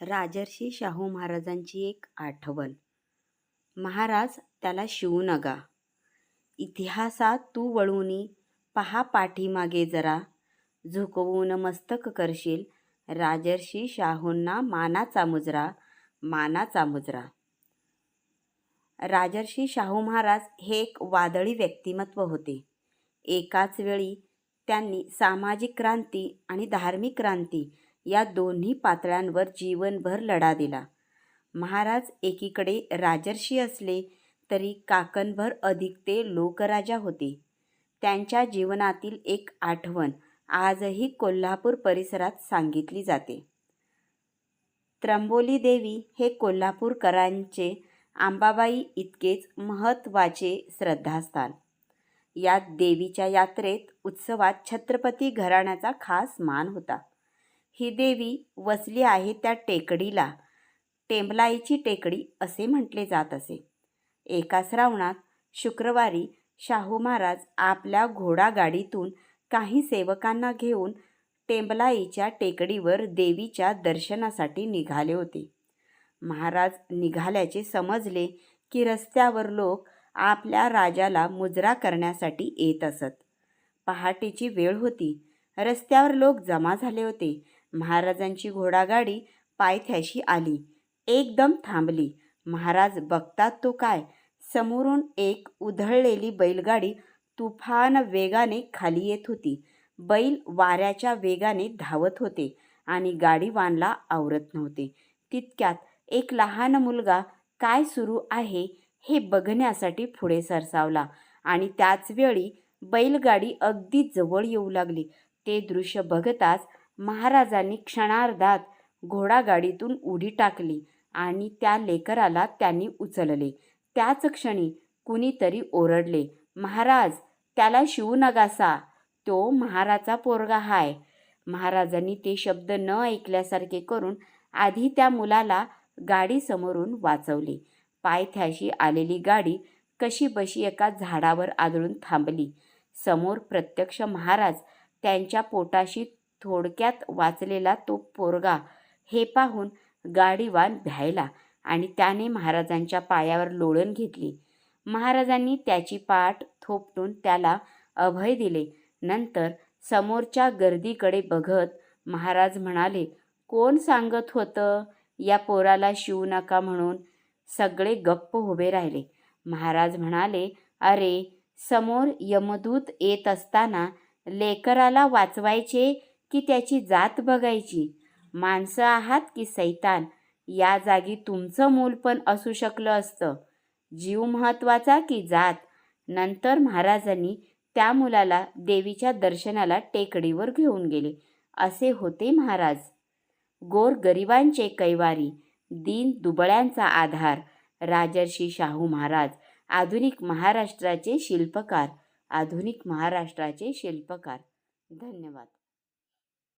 राजर्षी शाहू महाराजांची एक आठवण. महाराज त्याला शिवू नगा इतिहासात तू वळूनी पहा पाठीमागे जरा. झुकवून मस्तक करशील. राजर्षी शाहूंना मानाचा मुजरा मानाचा मुजरा. राजर्षी शाहू महाराज हे एक वादळी व्यक्तिमत्व होते. एकाच वेळी त्यांनी सामाजिक क्रांती आणि धार्मिक क्रांती या दोन्ही पातळ्यांवर जीवनभर लढा दिला. महाराज एकीकडे राजर्षी असले तरी काकणभर अधिक ते लोकराजा होते. त्यांच्या जीवनातील एक आठवण आजही कोल्हापूर परिसरात सांगितली जाते. त्र्यंबोली देवी हे कोल्हापूरकरांचे आंबाबाई इतकेच महत्त्वाचे श्रद्धास्थान. यात देवीच्या यात्रेत उत्सवात छत्रपती घराण्याचा खास मान होता. ही देवी वसली आहे त्या टेकडीला. टेंबलाईची टेकडी असे म्हटले जात असे. एका श्रावणात शुक्रवारी शाहू महाराज आपल्या घोडागाडीतून काही सेवकांना घेऊन टेंबलाईच्या टेकडीवर देवीच्या दर्शनासाठी निघाले होते. महाराज निघाल्याचे समजले की रस्त्यावर लोक आपल्या राजाला मुजरा करण्यासाठी येत असत. पहाटेची वेळ होती. रस्त्यावर लोक जमा झाले होते. महाराजांची घोडागाडी पायथ्याशी आली. एकदम थांबली. महाराज बघतात तो काय? समोरून एक उधळलेली बैलगाडी तुफान वेगाने खाली येत होती. बैल वाऱ्याच्या वेगाने धावत होते आणि गाडीवानला आवरत नव्हते. तितक्यात एक लहान मुलगा काय सुरू आहे? हे बघण्यासाठी पुढे सरसावला आणि त्याचवेळी बैलगाडी अगदी जवळ येऊ लागली. ते दृश्य बघताच महाराजांनी क्षणार्धात घोडागाडीतून उडी टाकली आणि त्या लेकराला त्यांनी उचलले. त्याच क्षणी कुणीतरी ओरडले महाराज त्याला शिवू नगासा. तो महाराचा पोरगा हाय. महाराजांनी ते शब्द न ऐकल्यासारखे करून आधी त्या मुलाला गाडी समोरून वाचवले. पायथ्याशी आलेली गाडी कशी बशी एका झाडावर आदळून थांबली. समोर प्रत्यक्ष महाराज त्यांच्या पोटाशी थोडक्यात वाचलेला तो पोरगा हे पाहून गाडीवान भ्यायला आणि त्याने महाराजांच्या पायावर लोळण घेतली. महाराजांनी त्याची पाठ थोपटून त्याला अभय दिले. नंतर समोरच्या गर्दीकडे बघत महाराज म्हणाले कोण सांगत होतं? या पोराला शिवू नका म्हणून सगळे गप्प उभे राहिले. महाराज म्हणाले अरे समोर यमदूत येत असताना लेकराला वाचवायचे की त्याची जात बघायची. माणसं आहात की सैतान? या जागी तुमचं मूल पण असू शकलं असतं. जीव महत्त्वाचा की जात? नंतर महाराजांनी त्या मुलाला देवीच्या दर्शनाला टेकडीवर घेऊन गेले. असे होते महाराज. गोर गरिबांचे कैवारी दीन दुबळ्यांचा आधार राजर्षी शाहू महाराज आधुनिक महाराष्ट्राचे शिल्पकार आधुनिक महाराष्ट्राचे शिल्पकार. धन्यवाद.